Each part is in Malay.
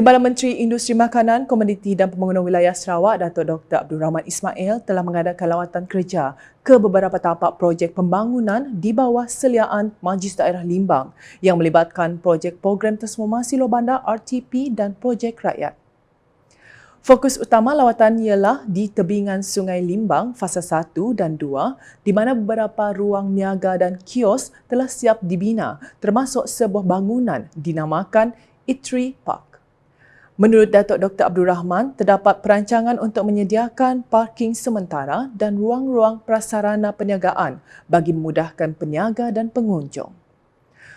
Timbalan Menteri Industri Makanan, Komoditi dan Pembangunan Wilayah Sarawak, Datuk Dr. Abdul Rahman Ismail telah mengadakan lawatan kerja ke beberapa tapak projek pembangunan di bawah seliaan Majlis Daerah Limbang yang melibatkan projek program transformasi luar bandar RTP dan projek rakyat. Fokus utama lawatan ialah di tebingan Sungai Limbang fasa 1 dan 2 di mana beberapa ruang niaga dan kios telah siap dibina termasuk sebuah bangunan dinamakan Itri Park. Menurut Datuk Dr. Abdul Rahman, terdapat perancangan untuk menyediakan parking sementara dan ruang-ruang prasarana perniagaan bagi memudahkan peniaga dan pengunjung.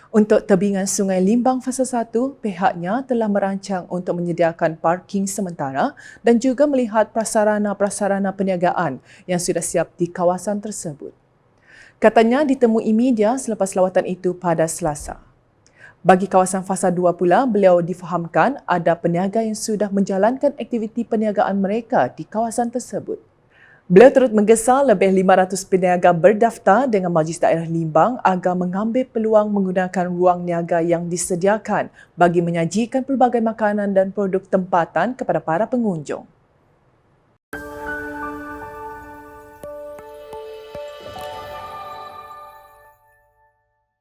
Untuk tebingan Sungai Limbang Fasa 1, pihaknya telah merancang untuk menyediakan parking sementara dan juga melihat prasarana-prasarana perniagaan yang sudah siap di kawasan tersebut. Katanya ditemui media selepas lawatan itu pada Selasa. Bagi kawasan fasa 2 pula, beliau difahamkan ada peniaga yang sudah menjalankan aktiviti perniagaan mereka di kawasan tersebut. Beliau turut menggesa lebih 500 peniaga berdaftar dengan Majlis Daerah Limbang agar mengambil peluang menggunakan ruang niaga yang disediakan bagi menyajikan pelbagai makanan dan produk tempatan kepada para pengunjung.